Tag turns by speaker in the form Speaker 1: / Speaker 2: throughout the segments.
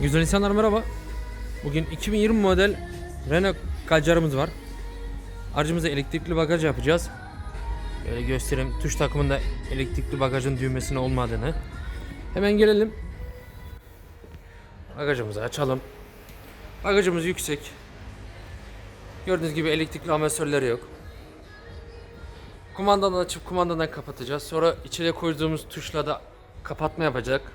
Speaker 1: Güzel insanlar merhaba. Bugün 2020 model Renault Kadjar'ımız var. Aracımıza elektrikli bagaj yapacağız. Böyle göstereyim tuş takımında elektrikli bagajın düğmesinin olmadığını. Hemen gelelim. Bagajımızı açalım. Bagajımız yüksek. Gördüğünüz gibi elektrikli amasörleri yok. Kumandadan açıp kumandadan kapatacağız. Sonra içine koyduğumuz tuşla da kapatma yapacak.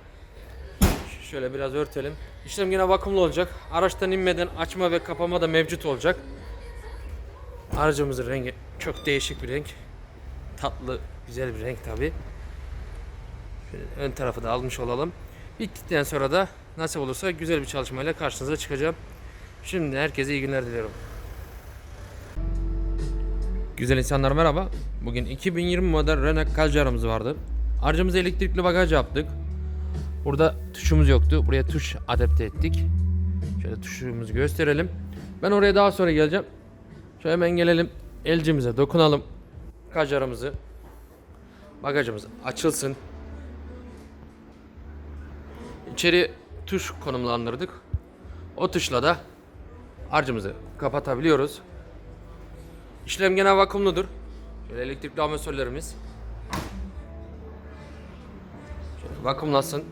Speaker 1: Şöyle biraz örtelim. İşlem yine vakumlu olacak. Araçtan inmeden açma ve kapama da mevcut olacak. Aracımızın rengi çok değişik bir renk. Tatlı, güzel bir renk tabi. Ön tarafı da almış olalım. Bittikten sonra da nasip olursa güzel bir çalışmayla karşınıza çıkacağım. Şimdi herkese iyi günler diliyorum. Güzel insanlar merhaba. Bugün 2020 model Renault Kadjar'ımız vardı. Aracımıza elektrikli bagaj yaptık. Burada tuşumuz yoktu. Buraya tuş adapte ettik. Şöyle tuşumuzu gösterelim. Ben oraya daha sonra geleceğim. Şöyle hemen gelelim. Elcimize dokunalım. Kacarımızı. Bagajımız açılsın. İçeri tuş konumlandırdık. O tuşla da harcımızı kapatabiliyoruz. İşlem gene vakumludur. Şöyle elektrikli amatörlerimiz. Şöyle vakumlasın.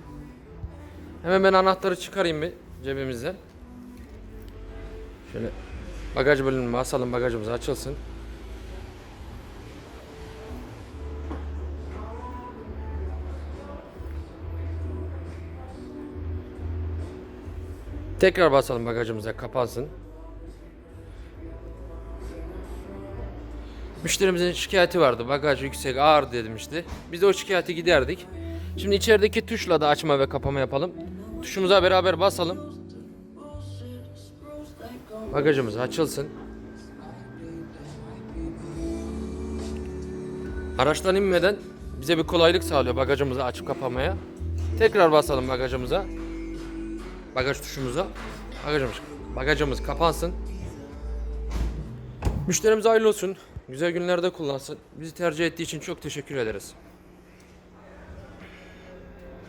Speaker 1: Hemen ben anahtarı çıkarayım bir cebimizden. Şöyle bagaj bölümüne basalım bagajımız açılsın. Tekrar basalım bagajımıza kapansın. Müşterimizin şikayeti vardı. Bagaj yüksek, ağır demişti. Biz de o şikayeti giderdik. Şimdi içerideki tuşla da açma ve kapama yapalım. Tuşumuza beraber basalım. Bagajımız açılsın. Araçtan inmeden bize bir kolaylık sağlıyor bagajımızı açıp kapamaya. Tekrar basalım bagajımıza. Bagaj tuşumuza. Bagajımız, bagajımız kapansın. Müşterimiz hayırlı olsun. Güzel günlerde kullansın. Bizi tercih ettiği için çok teşekkür ederiz.